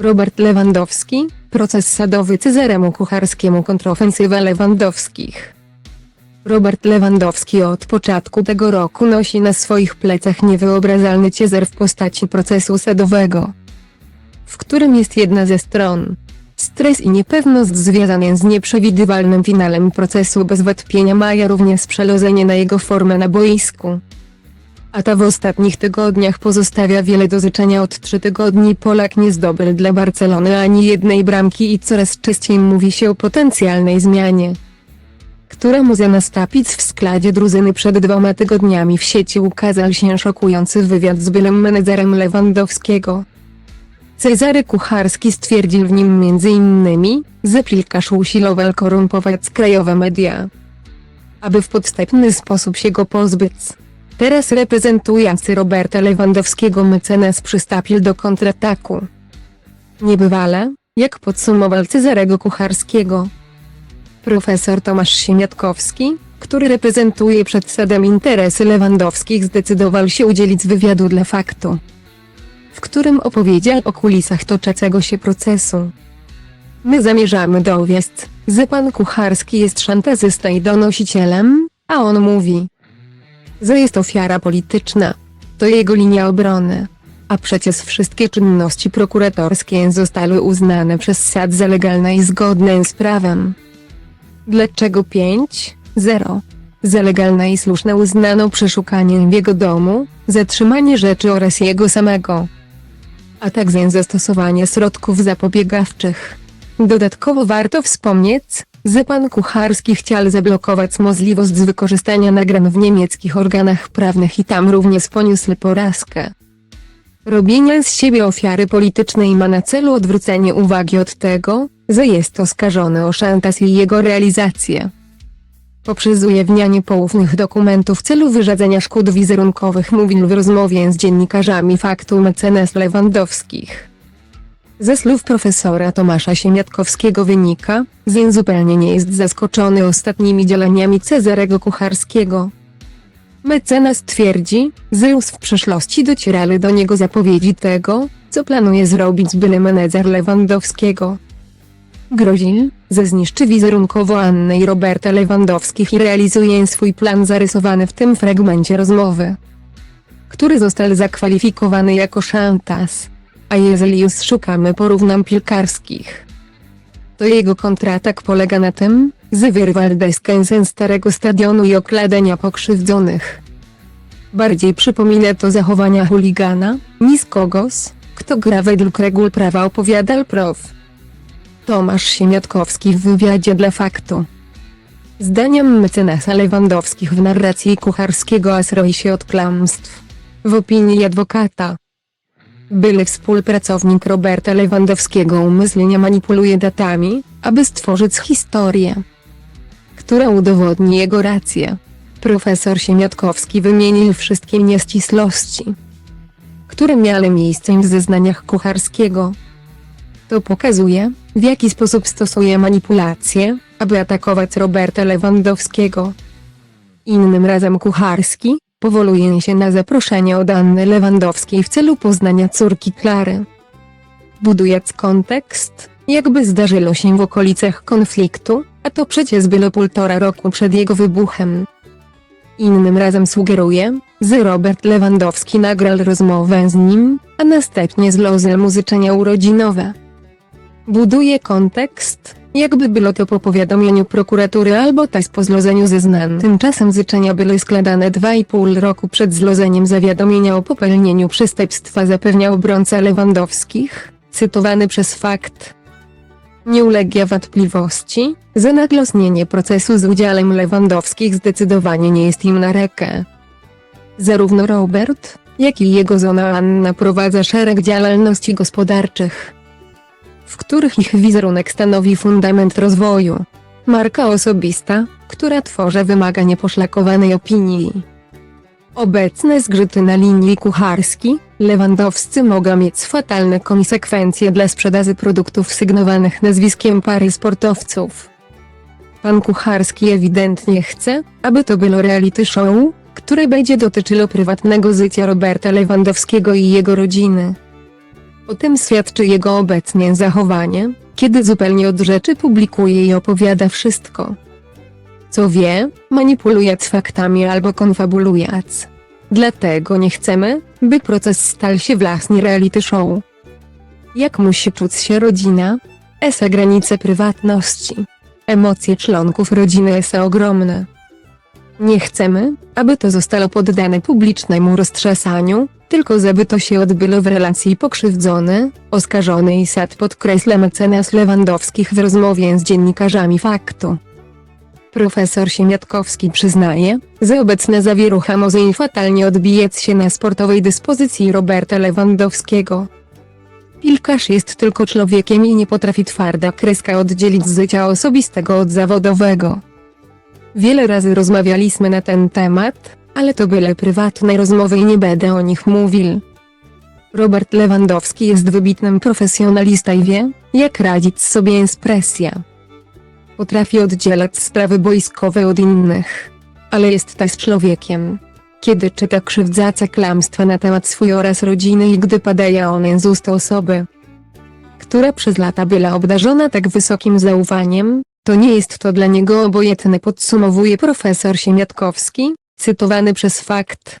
Robert Lewandowski, proces sadowy Cezaremu Kucharskiemu kontrofensywa Lewandowskich. Robert Lewandowski od początku tego roku nosi na swoich plecach niewyobrażalny ciężar w postaci procesu sadowego, w którym jest jedna ze stron. Stres i niepewność związane z nieprzewidywalnym finałem procesu bez wątpienia mają również przełożenie na jego formę na boisku. A ta w ostatnich tygodniach pozostawia wiele do życzenia od trzy tygodni Polak nie zdobył dla Barcelony ani jednej bramki i coraz częściej mówi się o potencjalnej zmianie która może nastąpić w składzie drużyny przed dwoma tygodniami w sieci ukazał się szokujący wywiad z byłym menedżerem Lewandowskiego. Cezary Kucharski stwierdził w nim m.in., że piłkarz usilował korumpować krajowe media, aby w podstępny sposób się go pozbyć. Teraz reprezentujący Roberta Lewandowskiego mecenas przystąpił do kontrataku. Niebywale, jak podsumował Cezarego Kucharskiego. Profesor Tomasz Siemiatkowski, który reprezentuje przed sadem interesy Lewandowskich zdecydował się udzielić wywiadu dla faktu, w którym opowiedział o kulisach toczącego się procesu. My zamierzamy dowieść, że pan Kucharski jest szantazysta i donosicielem, a on mówi, że jest ofiara polityczna. To jego linia obrony. A przecież wszystkie czynności prokuratorskie zostały uznane przez SAD za legalne i zgodne z prawem. Dlaczego 5, 0? Za legalne i słuszne uznano przeszukanie w jego domu, zatrzymanie rzeczy oraz jego samego. A także zastosowanie środków zapobiegawczych. Dodatkowo warto wspomnieć, że pan Kucharski chciał zablokować możliwość wykorzystania nagrań w niemieckich organach prawnych i tam również poniósł porażkę. Robienie z siebie ofiary politycznej ma na celu odwrócenie uwagi od tego, że jest oskarżony o szantaż i jego realizację. Poprzez ujawnianie poufnych dokumentów w celu wyrzadzenia szkód wizerunkowych mówił w rozmowie z dziennikarzami faktu mecenas Lewandowskich. Ze słów profesora Tomasza Siemiatkowskiego wynika, że zupełnie nie jest zaskoczony ostatnimi działaniami Cezarego Kucharskiego. Mecenas twierdzi, że już w przeszłości docierały do niego zapowiedzi tego, co planuje zrobić byle menedżer Lewandowskiego. Grozi, że zniszczy wizerunkowo Annę i Roberta Lewandowskich i realizuje swój plan zarysowany w tym fragmencie rozmowy, który został zakwalifikowany jako szantaż. A jeżeli już szukamy porównań piłkarskich, to jego kontratak polega na tym, deskę ze starego stadionu i okładania pokrzywdzonych. Bardziej przypomina to zachowania chuligana, niż kogoś, kto gra według reguł prawa opowiadał prof. Tomasz Siemiatkowski w wywiadzie dla Faktu. Zdaniem mecenasa Lewandowskich w narracji Kucharskiego asroi się od kłamstw. W opinii adwokata. Były współpracownik Roberta Lewandowskiego umyślnie manipuluje datami, aby stworzyć historię, która udowodni jego rację. Profesor Siemiatkowski wymienił wszystkie nieścisłości, które miały miejsce w zeznaniach Kucharskiego. To pokazuje, w jaki sposób stosuje manipulacje, aby atakować Roberta Lewandowskiego. Innym razem Kucharski powołuje się na zaproszenie od Anny Lewandowskiej w celu poznania córki Klary. Budując kontekst, jakby zdarzyło się w okolicach konfliktu, a to przecież było półtora roku przed jego wybuchem. Innym razem sugeruje, że Robert Lewandowski nagrał rozmowę z nim, a następnie złożył mu urodzinowe. Buduje kontekst, jakby było to po powiadomieniu prokuratury albo też po złożeniu zeznań. Tymczasem życzenia były składane 2,5 roku przed złożeniem zawiadomienia o popełnieniu przestępstwa zapewniał obrońca Lewandowskich, cytowany przez fakt. Nie ulega wątpliwości, że nagłośnienie procesu z udziałem Lewandowskich zdecydowanie nie jest im na rękę. Zarówno Robert, jak i jego żona Anna prowadza szereg działalności gospodarczych, w których ich wizerunek stanowi fundament rozwoju. Marka osobista, która tworzy wymaga nieposzlakowanej opinii. Obecne zgrzyty na linii kucharski, Lewandowscy mogą mieć fatalne konsekwencje dla sprzedaży produktów sygnowanych nazwiskiem pary sportowców. Pan Kucharski ewidentnie chce, aby to było reality show, które będzie dotyczyło prywatnego życia Roberta Lewandowskiego i jego rodziny. O tym świadczy jego obecnie zachowanie, kiedy zupełnie od rzeczy publikuje i opowiada wszystko. Co wie, manipulując faktami albo konfabulując. Dlatego nie chcemy, by proces stał się własny reality show. Jak musi czuć się rodzina? Esa granice prywatności. Emocje członków rodziny są ogromne. Nie chcemy, aby to zostało poddane publicznemu roztrzesaniu, tylko żeby to się odbyło w relacji pokrzywdzony, oskarżony i sad podkreśla mecenas Lewandowskich w rozmowie z dziennikarzami faktu. Profesor Siemiatkowski przyznaje, że obecna zawierucha może fatalnie odbijać się na sportowej dyspozycji Roberta Lewandowskiego. Piłkarz jest tylko człowiekiem i nie potrafi twarda kreska oddzielić życia osobistego od zawodowego. Wiele razy rozmawialiśmy na ten temat, ale to byle prywatne rozmowy i nie będę o nich mówił. Robert Lewandowski jest wybitnym profesjonalista i wie, jak radzić sobie z presją. Potrafi oddzielać sprawy boiskowe od innych. Ale jest też człowiekiem. Kiedy czyta krzywdzące kłamstwa na temat swój oraz rodziny i gdy padają one z ust osoby, która przez lata była obdarzona tak wysokim zaufaniem, to nie jest to dla niego obojętne podsumowuje profesor Siemiatkowski, cytowany przez fakt.